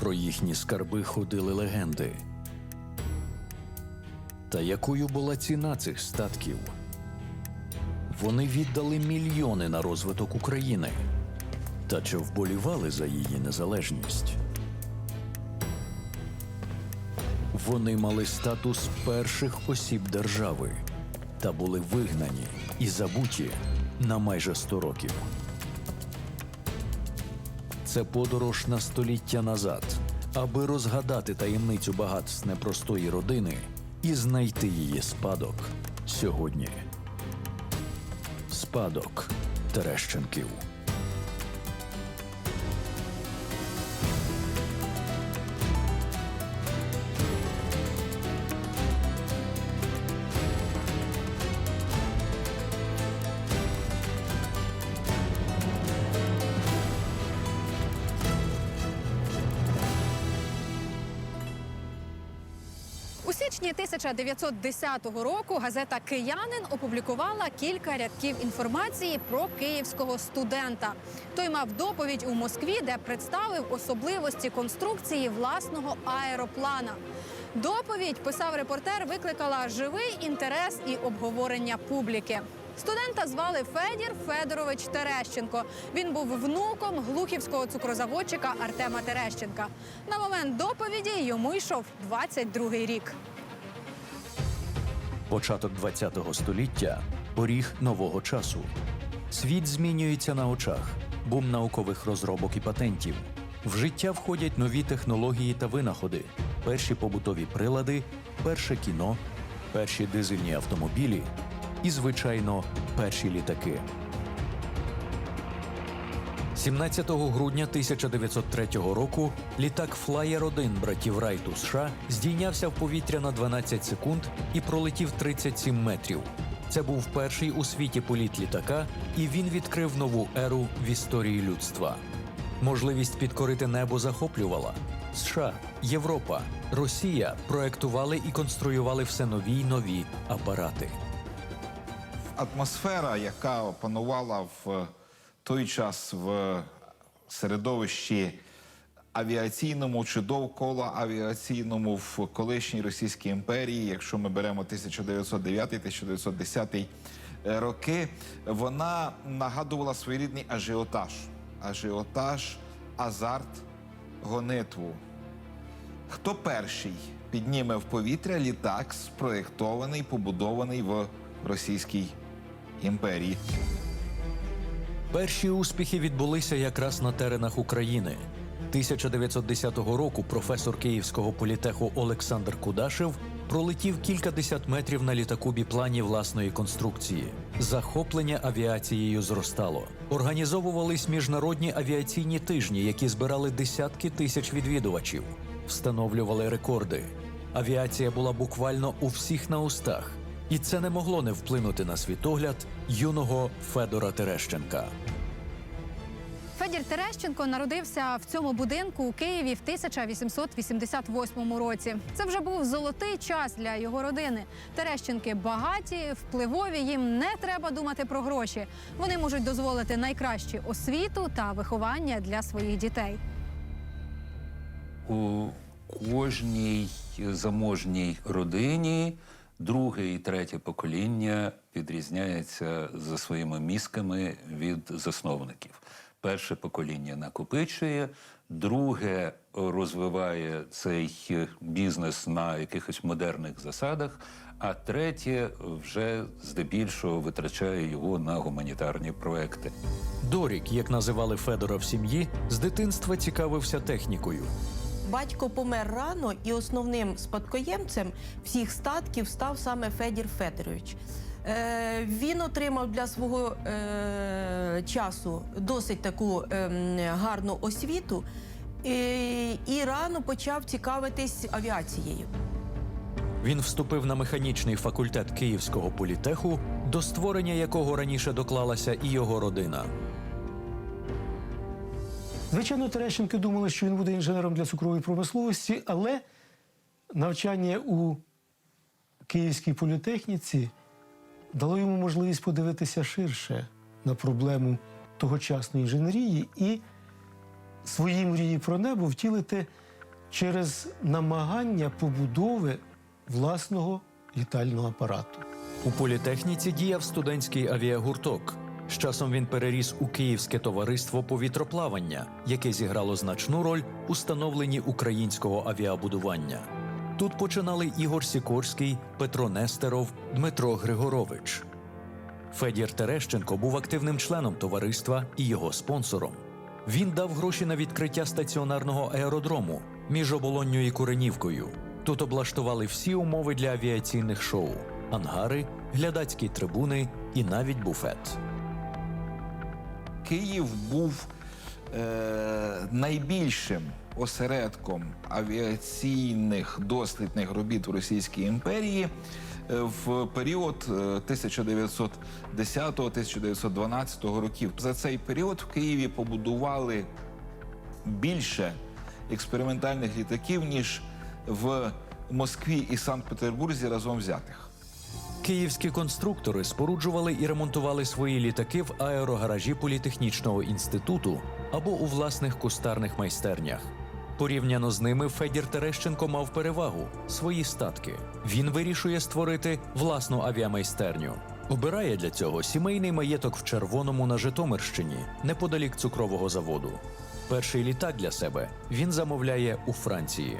Про їхні скарби ходили легенди. Та якою була ціна цих статків? Вони віддали мільйони на розвиток України. Та чи вболівали за її незалежність? Вони мали статус перших осіб держави та були вигнані і забуті на майже 100 років. Це подорож на століття назад, аби розгадати таємницю багатств непростої родини і знайти її спадок сьогодні. Спадок Терещенків. Січні 1910 року газета Киянин опублікувала кілька рядків інформації про київського студента. Той мав доповідь у Москві, де представив особливості конструкції власного аероплана. Доповідь, писав репортер, викликала живий інтерес і обговорення публіки. Студента звали Федір Федорович Терещенко. Він був внуком глухівського цукрозаводчика Артема Терещенка. На момент доповіді йому йшов 22-й рік. Початок ХХ століття поріг нового часу. Світ змінюється на очах, бум наукових розробок і патентів. В життя входять нові технології та винаходи, перші побутові прилади, перше кіно, перші дизельні автомобілі і, звичайно, перші літаки. 17 грудня 1903 року літак Флаєр 1 братів Райт у США здійнявся в повітря на 12 секунд і пролетів 37 метрів. Це був перший у світі політ літака, і він відкрив нову еру в історії людства. Можливість підкорити небо захоплювала. США, Європа, Росія проектували і конструювали все нові й нові апарати. атмосфера, яка панувала в той час в середовищі авіаційному чи довкола авіаційному в колишній Російській імперії, якщо ми беремо 1909-1910 роки, вона нагадувала своєрідний ажіотаж. Ажіотаж, азарт, гонитву. Хто перший підніме в повітря літак, спроєктований, побудований в Російській імперії? Перші успіхи відбулися якраз на теренах України. 1910 року професор Київського політеху Олександр Кудашев пролетів кількадесят метрів на літаку біплані власної конструкції. Захоплення авіацією зростало. Організовувались міжнародні авіаційні тижні, які збирали десятки тисяч відвідувачів, встановлювали рекорди. Авіація була буквально у всіх на устах, і це не могло не вплинути на світогляд юного Федора Терещенка. Федір Терещенко народився в цьому будинку у Києві в 1888 році. Це вже був золотий час для його родини. Терещенки багаті, впливові. Їм не треба думати про гроші. Вони можуть дозволити найкращу освіту та виховання для своїх дітей. у кожній заможній родині друге і третє покоління відрізняється за своїми мізками від засновників. Перше покоління накопичує, друге розвиває цей бізнес на якихось модерних засадах, а третє вже здебільшого витрачає його на гуманітарні проекти. Дорік, як називали Федора в сім'ї, з дитинства цікавився технікою. Батько помер рано, і основним спадкоємцем всіх статків став саме Федір Федорович. Е, він отримав для свого е, часу досить таку ем, гарну освіту і, і рано почав цікавитись авіацією. Він вступив на механічний факультет Київського політеху, до створення якого раніше доклалася і його родина. Звичайно, Терещенки думали, що він буде інженером для цукрової промисловості, але навчання у Київській політехніці дало йому можливість подивитися ширше на проблему тогочасної інженерії і свої мрії про небо втілити через намагання побудови власного літального апарату. У політехніці діяв студентський авіагурток. З часом він переріс у Київське товариство повітроплавання, яке зіграло значну роль у становленні українського авіабудування. Тут починали Ігор Сікорський, Петро Нестеров, Дмитро Григорович. Федір Терещенко був активним членом товариства і його спонсором. Він дав гроші на відкриття стаціонарного аеродрому між оболонню і Куренівкою. Тут облаштували всі умови для авіаційних шоу: ангари, глядацькі трибуни і навіть буфет. Київ був е, найбільшим осередком авіаційних дослідних робіт в Російській імперії е, в період е, 1910-1912 років. За цей період в Києві побудували більше експериментальних літаків, ніж в Москві і Санкт-Петербурзі разом взятих. Київські конструктори споруджували і ремонтували свої літаки в аерогаражі політехнічного інституту або у власних кустарних майстернях. Порівняно з ними Федір Терещенко мав перевагу свої статки. Він вирішує створити власну авіамайстерню. Обирає для цього сімейний маєток в Червоному на Житомирщині, неподалік цукрового заводу. Перший літак для себе він замовляє у Франції.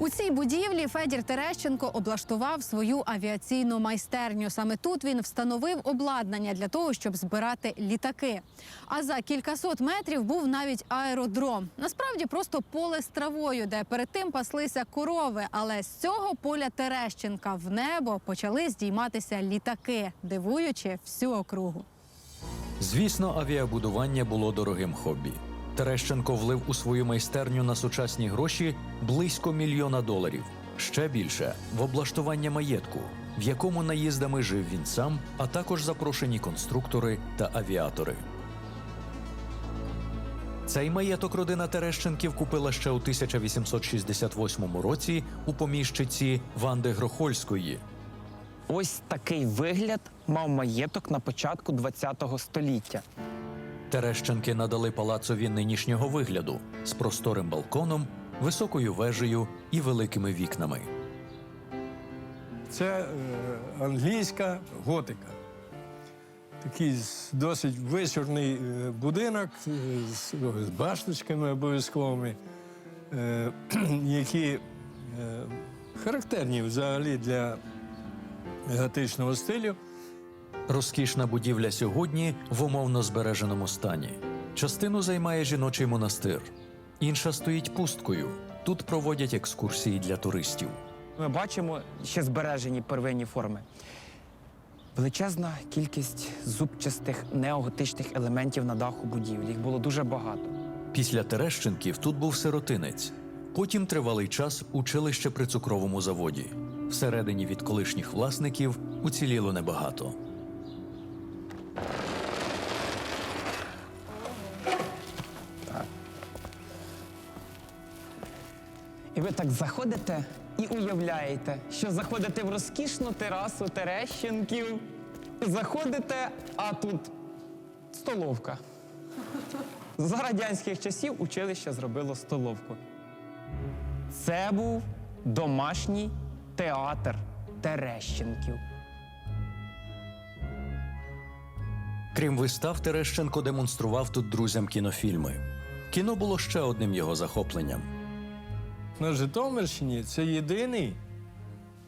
У цій будівлі Федір Терещенко облаштував свою авіаційну майстерню. Саме тут він встановив обладнання для того, щоб збирати літаки. А за кількасот метрів був навіть аеродром. Насправді просто поле з травою, де перед тим паслися корови. Але з цього поля Терещенка в небо почали здійматися літаки, дивуючи всю округу. Звісно, авіабудування було дорогим хобі. Терещенко влив у свою майстерню на сучасні гроші близько мільйона доларів. Ще більше в облаштування маєтку, в якому наїздами жив він сам, а також запрошені конструктори та авіатори. Цей маєток родина Терещенків купила ще у 1868 році у поміщиці Ванди Грохольської. Ось такий вигляд мав маєток на початку ХХ століття. Терещенки надали палацові нинішнього вигляду з просторим балконом, високою вежею і великими вікнами. Це е, англійська готика. Такий досить вичорний е, будинок е, з, з башточками обов'язковими, які характерні взагалі для готичного стилю. Розкішна будівля сьогодні в умовно збереженому стані. Частину займає жіночий монастир, інша стоїть пусткою. Тут проводять екскурсії для туристів. Ми бачимо ще збережені первинні форми. Величезна кількість зубчастих неоготичних елементів на даху будівлі. Їх було дуже багато. Після Терещенків тут був сиротинець. Потім тривалий час училище при цукровому заводі. Всередині від колишніх власників уціліло небагато. Ви так заходите і уявляєте, що заходите в розкішну терасу Терещенків. Заходите, а тут столовка. За радянських часів училище зробило столовку. Це був домашній театр Терещенків. Крім вистав, Терещенко демонстрував тут друзям кінофільми. Кіно було ще одним його захопленням. На Житомирщині це єдиний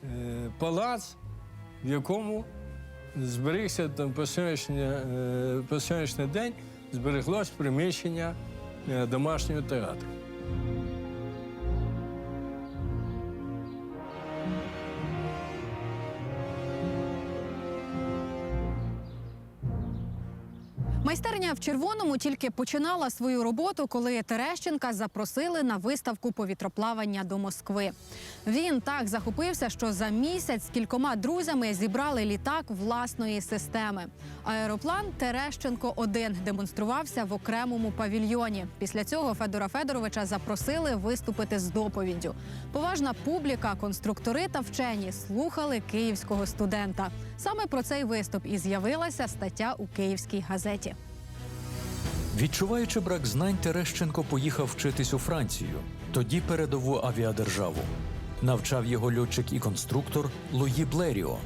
е, палац, в якому зберігся там по сьогоднішній, е, по сьогоднішній день збереглось приміщення е, домашнього театру. Червоному тільки починала свою роботу, коли Терещенка запросили на виставку повітроплавання до Москви. Він так захопився, що за місяць з кількома друзями зібрали літак власної системи. Аероплан Терещенко 1 демонструвався в окремому павільйоні. Після цього Федора Федоровича запросили виступити з доповіддю. Поважна публіка, конструктори та вчені слухали київського студента. Саме про цей виступ і з'явилася стаття у київській газеті. Відчуваючи брак знань, Терещенко поїхав вчитись у Францію, тоді передову авіадержаву. Навчав його льотчик і конструктор Луї Блеріо.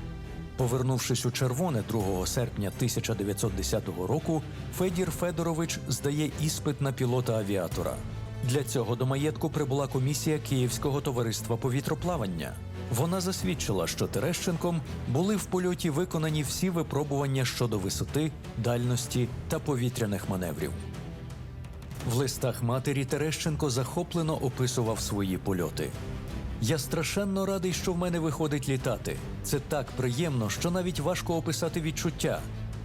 Повернувшись у червоне 2 серпня 1910 року, Федір Федорович здає іспит на пілота авіатора. Для цього до маєтку прибула комісія Київського товариства повітроплавання. Вона засвідчила, що Терещенком були в польоті виконані всі випробування щодо висоти, дальності та повітряних маневрів. В листах матері Терещенко захоплено описував свої польоти. Я страшенно радий, що в мене виходить літати. Це так приємно, що навіть важко описати відчуття.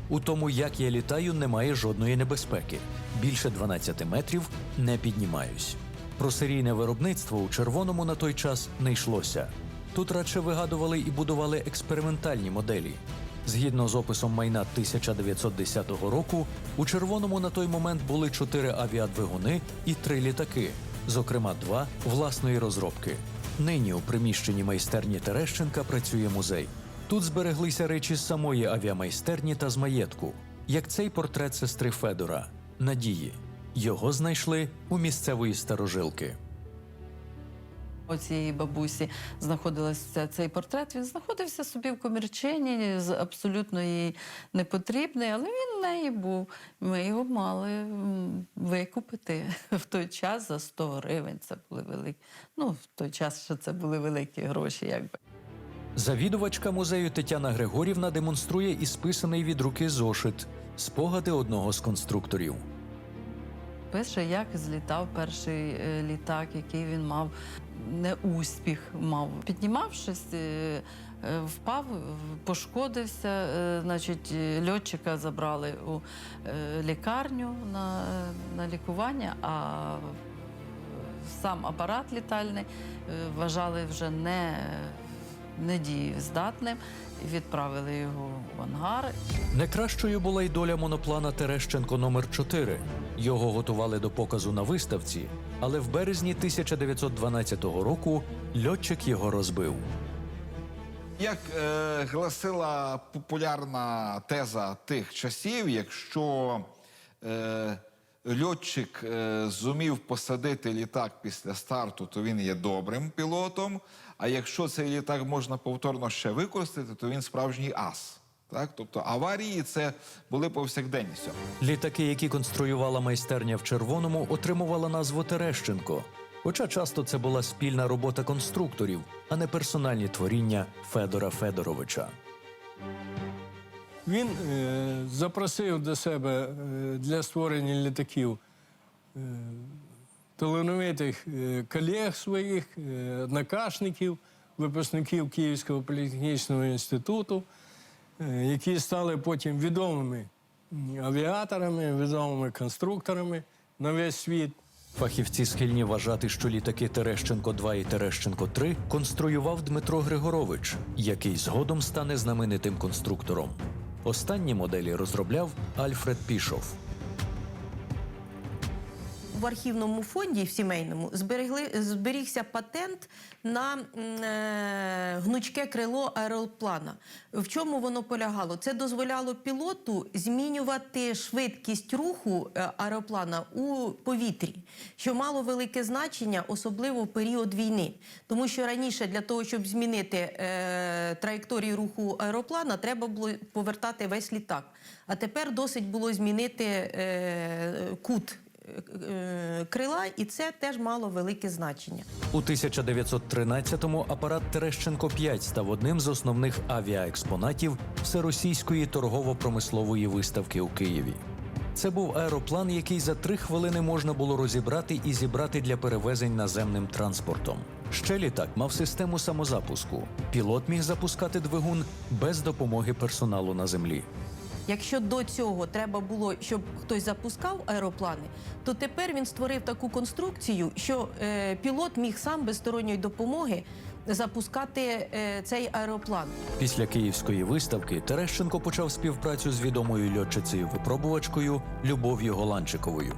У тому, як я літаю, немає жодної небезпеки. Більше 12 метрів не піднімаюсь. Про серійне виробництво у червоному на той час не йшлося. Тут радше вигадували і будували експериментальні моделі. Згідно з описом майна 1910 року, у червоному на той момент були чотири авіадвигуни і три літаки, зокрема два власної розробки. Нині у приміщенні майстерні Терещенка працює музей. Тут збереглися речі з самої авіамайстерні та з маєтку, як цей портрет сестри Федора Надії. Його знайшли у місцевої старожилки. У цієї бабусі знаходився цей портрет. Він знаходився собі в комірчині, абсолютно їй непотрібний, але він в неї був. Ми його мали викупити в той час за 100 гривень. Це були великі. Ну, в той час що це були великі гроші, якби. Завідувачка музею Тетяна Григорівна демонструє і списаний від руки зошит спогади одного з конструкторів. Пише, як злітав перший е, літак, який він мав неуспіх мав. Піднімавшись, е, е, впав, пошкодився. Значить, льотчика забрали у лікарню на, на лікування, а сам апарат літальний вважали вже не, недієздатним. Відправили його в ангар. Не кращою була й доля моноплана Терещенко номер 4 Його готували до показу на виставці, але в березні 1912 року льотчик його розбив. Як е, гласила популярна теза тих часів, якщо е, льотчик е, зумів посадити літак після старту, то він є добрим пілотом. А якщо цей літак можна повторно ще використати, то він справжній ас. Так? Тобто аварії це були повсякденністю. Літаки, які конструювала майстерня в червоному, отримувала назву Терещенко. Хоча часто це була спільна робота конструкторів, а не персональні творіння Федора Федоровича. Він е, запросив до себе е, для створення літаків е, талановитих е, колег своїх, е, однокашників, випускників Київського політехнічного інституту, е, які стали потім відомими авіаторами, відомими конструкторами на весь світ. Фахівці схильні вважати, що літаки Терещенко 2 і Терещенко 3 конструював Дмитро Григорович, який згодом стане знаменитим конструктором. Останні моделі розробляв Альфред Пішов. В архівному фонді в сімейному зберегли, зберігся патент на е, гнучке крило аероплана. В чому воно полягало? Це дозволяло пілоту змінювати швидкість руху е, аероплана у повітрі, що мало велике значення, особливо в період війни. Тому що раніше для того, щоб змінити е, траєкторію руху аероплана, треба було повертати весь літак. А тепер досить було змінити е, кут крила, і це теж мало велике значення. У 1913-му апарат Терещенко 5 став одним з основних авіаекспонатів всеросійської торгово-промислової виставки у Києві. Це був аероплан, який за три хвилини можна було розібрати і зібрати для перевезень наземним транспортом. Ще літак мав систему самозапуску. Пілот міг запускати двигун без допомоги персоналу на землі. Якщо до цього треба було, щоб хтось запускав аероплани, то тепер він створив таку конструкцію, що е, пілот міг сам без сторонньої допомоги запускати е, цей аероплан. Після київської виставки Терещенко почав співпрацю з відомою льотчицею-випробувачкою Любов'ю Голанчиковою.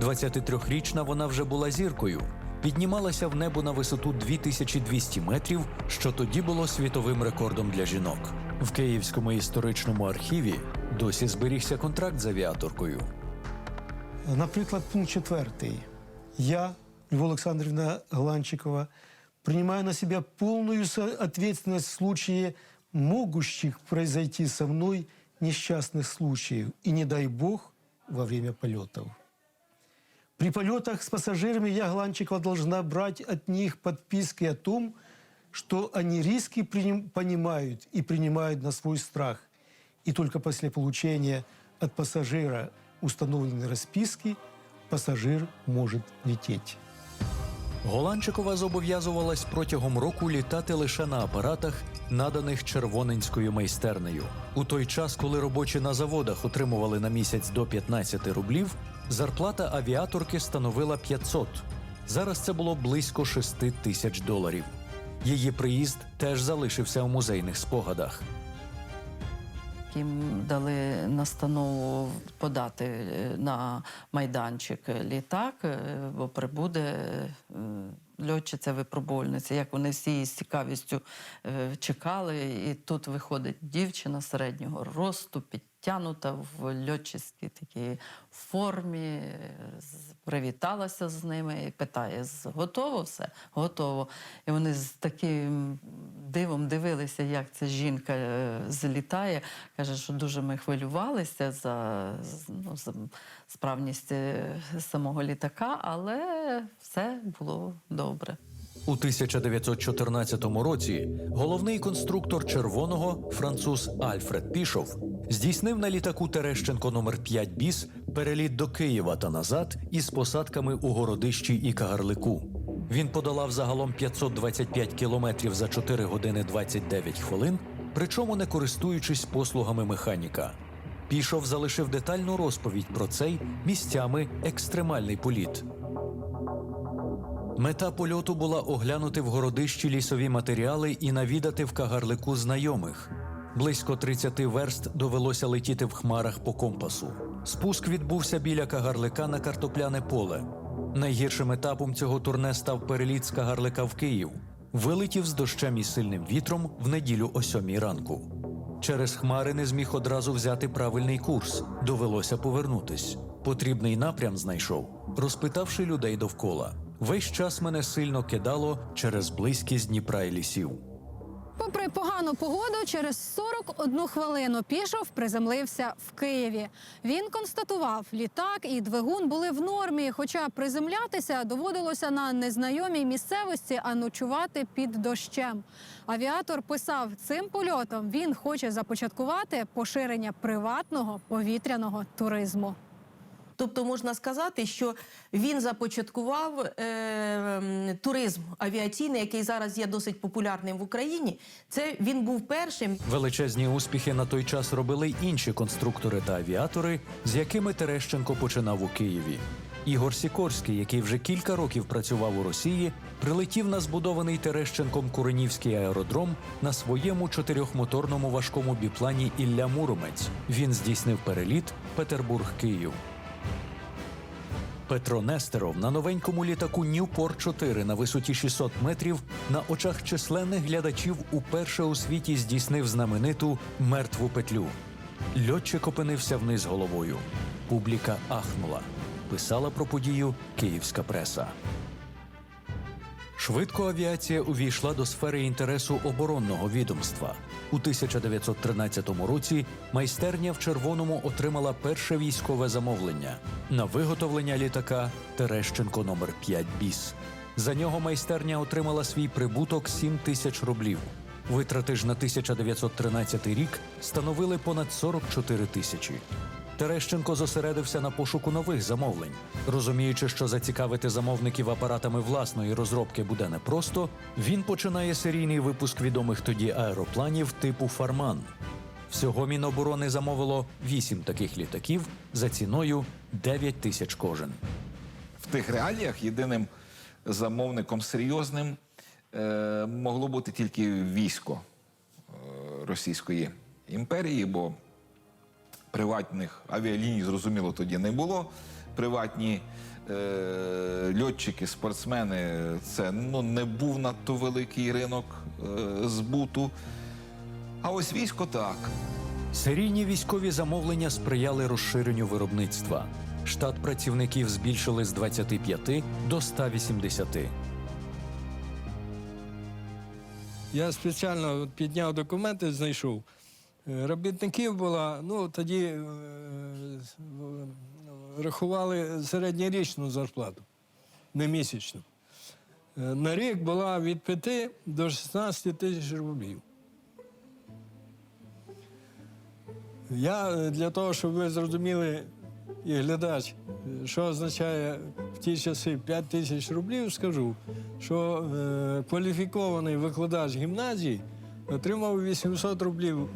23-річна вона вже була зіркою. Піднімалася в небо на висоту 2200 метрів, що тоді було світовим рекордом для жінок. В Київському історичному архіві досі зберігся контракт з авіаторкою. Наприклад, пункт четвертий. Я, Львова Олександрівна Гланчикова, принимаю на себя полную ответственность в случае могущих произойти со мной несчастных случаев и, не дай бог, во время полетов. При полетах с пассажирами я, Гланчикова, должна брать от них подписки о том, они риски понимают и принимают на свой страх. И только после получения от пассажира установленной расписки пассажир может лететь. Голанчикова зобов'язувалась протягом року літати лише на апаратах, наданих червоненською майстернею. У той час, коли робочі на заводах отримували на місяць до 15 рублів, зарплата авіаторки становила 500. Зараз це було близько 6 тисяч доларів. Її приїзд теж залишився у музейних спогадах. Їм дали настанову подати е, на майданчик літак, е, бо прибуде е, льотчиця випробувальниця. Як вони всі з цікавістю е, чекали, і тут виходить дівчина середнього росту, підтянута в льотчицькій такій формі, е, привіталася з ними і питає: готово все? Готово. І вони з таким дивом дивилися, як ця жінка е, злітає. Каже, що дуже ми хвилювалися за, ну, за справність е, самого літака, але все було добре. У 1914 році головний конструктор червоного француз Альфред Пішов здійснив на літаку Терещенко номер 5 біс переліт до Києва та назад із посадками у Городищі і Кагарлику. Він подолав загалом 525 кілометрів за 4 години 29 хвилин, причому не користуючись послугами механіка. Пішов залишив детальну розповідь про цей місцями екстремальний політ. Мета польоту була оглянути в городищі лісові матеріали і навідати в кагарлику знайомих. Близько 30 верст довелося летіти в хмарах по компасу. Спуск відбувся біля кагарлика на картопляне поле. Найгіршим етапом цього турне став переліт з кагарлика в Київ. Вилетів з дощем і сильним вітром в неділю о сьомій ранку. Через хмари не зміг одразу взяти правильний курс. Довелося повернутись. Потрібний напрям знайшов, розпитавши людей довкола. Весь час мене сильно кидало через близькість Дніпра і лісів. Попри погану погоду, через 41 хвилину пішов приземлився в Києві. Він констатував, літак і двигун були в нормі, хоча приземлятися доводилося на незнайомій місцевості, а ночувати під дощем. Авіатор писав, цим польотом він хоче започаткувати поширення приватного повітряного туризму. Тобто можна сказати, що він започаткував е, туризм авіаційний, який зараз є досить популярним в Україні. Це він був першим. Величезні успіхи на той час робили й інші конструктори та авіатори, з якими Терещенко починав у Києві. Ігор Сікорський, який вже кілька років працював у Росії, прилетів на збудований Терещенком Куренівський аеродром на своєму чотирьохмоторному важкому біплані Ілля Муромець. Він здійснив переліт Петербург-Київ. Петро Нестеров на новенькому літаку Ньюпорт 4 на висоті 600 метрів на очах численних глядачів уперше у світі здійснив знамениту мертву петлю. Льотчик опинився вниз головою. Публіка ахнула. Писала про подію київська преса. Швидко авіація увійшла до сфери інтересу оборонного відомства. У 1913 році майстерня в червоному отримала перше військове замовлення на виготовлення літака Терещенко номер 5 біс. За нього майстерня отримала свій прибуток 7 тисяч рублів. Витрати ж на 1913 рік становили понад 44 тисячі. Терещенко зосередився на пошуку нових замовлень. Розуміючи, що зацікавити замовників апаратами власної розробки буде непросто, він починає серійний випуск відомих тоді аеропланів типу Фарман. Всього Міноборони замовило вісім таких літаків за ціною 9 тисяч кожен. В тих реаліях єдиним замовником серйозним е, могло бути тільки військо е, Російської імперії, бо приватних авіаліній, зрозуміло, тоді не було. Приватні е, льотчики, спортсмени це ну, не був надто великий ринок е, збуту. А ось військо так. Серійні військові замовлення сприяли розширенню виробництва. штат працівників збільшили з 25 до 180. Я спеціально підняв документи, знайшов. Е, Робітників було, ну тоді е, рахували середньорічну зарплату, не місячну. Е, На рік була від 5 до 16 тисяч рублів. Я для того, щоб ви зрозуміли і глядач, що означає в ті часи 5 тисяч рублів, скажу, що кваліфікований викладач гімназії отримав 800 рублів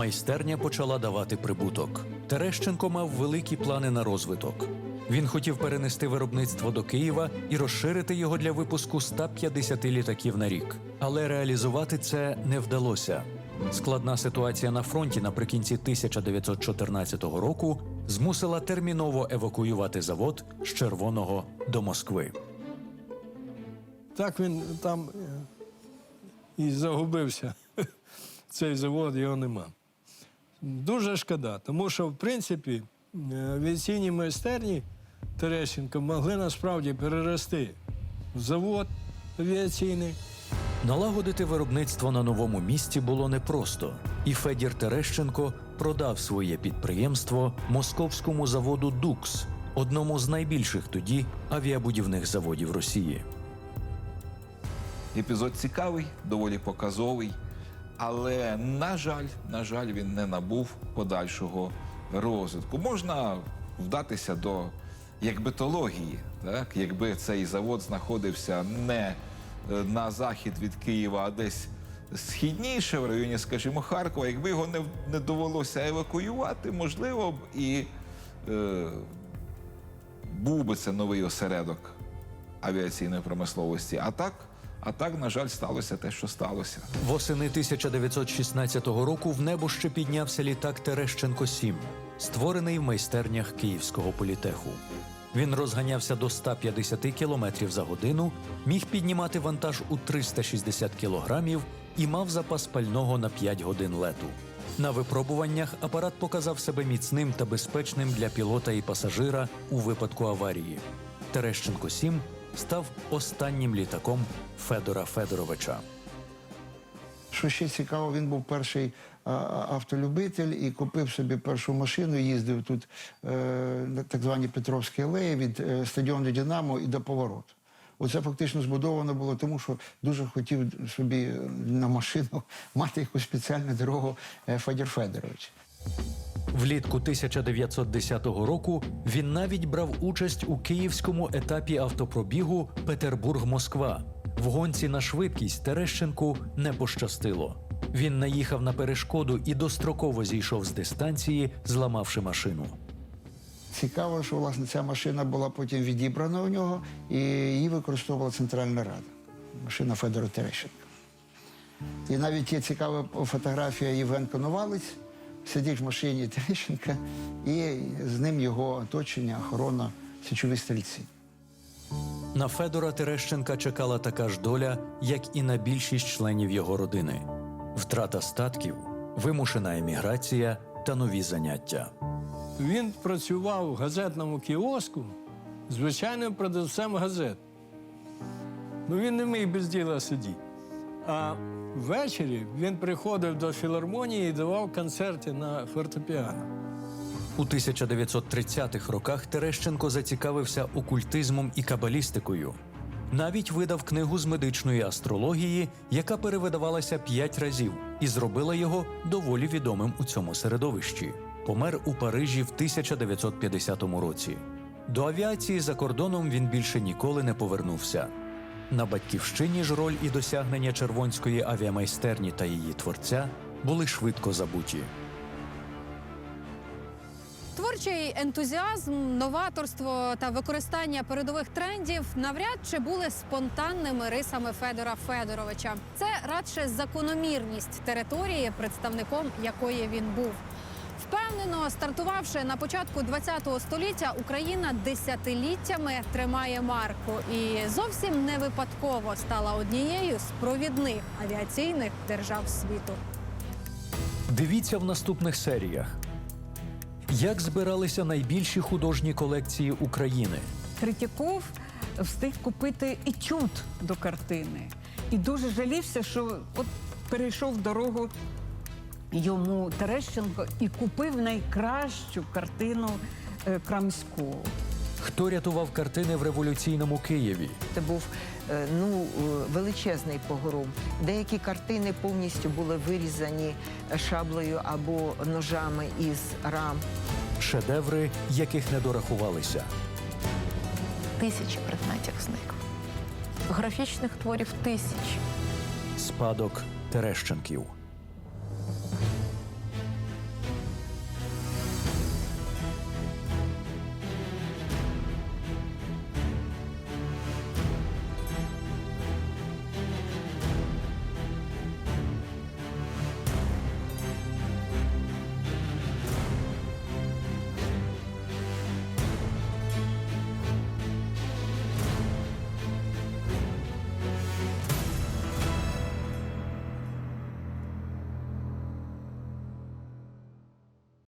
Майстерня почала давати прибуток. Терещенко мав великі плани на розвиток. Він хотів перенести виробництво до Києва і розширити його для випуску 150 літаків на рік. Але реалізувати це не вдалося. Складна ситуація на фронті наприкінці 1914 року змусила терміново евакуювати завод з Червоного до Москви. Так він там е, і загубився. Цей завод його нема. Дуже шкода, тому що, в принципі, е, авіаційні майстерні Терещенко могли насправді перерости в завод авіаційний. Налагодити виробництво на новому місці було непросто, і Федір Терещенко продав своє підприємство московському заводу Дукс, одному з найбільших тоді авіабудівних заводів Росії. Епізод цікавий, доволі показовий, але, на жаль, на жаль, він не набув подальшого розвитку. Можна вдатися до якбитології, так? якби цей завод знаходився не е, на захід від Києва, а десь східніше, в районі, скажімо, Харкова, якби його не, не довелося евакуювати, можливо б і е, був би це новий осередок авіаційної промисловості. А так, а так, на жаль, сталося те, що сталося. Восени 1916 року в небо ще піднявся літак Терещенко 7 створений в майстернях Київського політеху. Він розганявся до 150 км за годину, міг піднімати вантаж у 360 кілограмів і мав запас пального на 5 годин лету. На випробуваннях апарат показав себе міцним та безпечним для пілота і пасажира у випадку аварії. Терещенко 7 став останнім літаком Федора Федоровича. Що ще цікаво, він був перший автолюбитель і купив собі першу машину, їздив тут е, на так звані Петровські алеї від е, стадіону Динамо і до повороту. Оце фактично збудовано було тому, що дуже хотів собі на машину мати якусь спеціальну дорогу е, Федір Федорович. Влітку 1910 року він навіть брав участь у київському етапі автопробігу Петербург-Москва. В гонці на швидкість Терещенку не пощастило. Він наїхав на перешкоду і достроково зійшов з дистанції, зламавши машину. Цікаво, що власне ця машина була потім відібрана у нього, і її використовувала Центральна Рада. Машина Федора Терещенка. І навіть є цікава фотографія Євген Коновалець, сидить в машині Терещенка, і з ним його оточення, охорона, січові стрільці. На Федора Терещенка чекала така ж доля, як і на більшість членів його родини: втрата статків, вимушена еміграція та нові заняття. Він працював в газетному кіоску звичайним продавцем газет. Ну він не міг без діла сидіти. А ввечері він приходив до філармонії і давав концерти на фортепіано. У 1930-х роках Терещенко зацікавився окультизмом і кабалістикою. Навіть видав книгу з медичної астрології, яка перевидавалася п'ять разів, і зробила його доволі відомим у цьому середовищі. Помер у Парижі в 1950 році. До авіації за кордоном він більше ніколи не повернувся. На батьківщині ж роль і досягнення червонської авіамайстерні та її творця були швидко забуті. Творчий ентузіазм, новаторство та використання передових трендів навряд чи були спонтанними рисами Федора Федоровича. Це радше закономірність території, представником якої він був. Впевнено, стартувавши на початку ХХ століття, Україна десятиліттями тримає марку і зовсім не випадково стала однією з провідних авіаційних держав світу. Дивіться в наступних серіях. Як збиралися найбільші художні колекції України? Третьяков встиг купити етюд до картини. І дуже жалівся, що от перейшов дорогу йому Терещенко і купив найкращу картину е, Крамського. Хто рятував картини в революційному Києві? Це був е, ну, е, величезний погром. Деякі картини повністю були вирізані шаблею або ножами із рам. Шедеври, яких не дорахувалися. Тисячі предметів зникло. Графічних творів тисячі. Спадок Терещенків.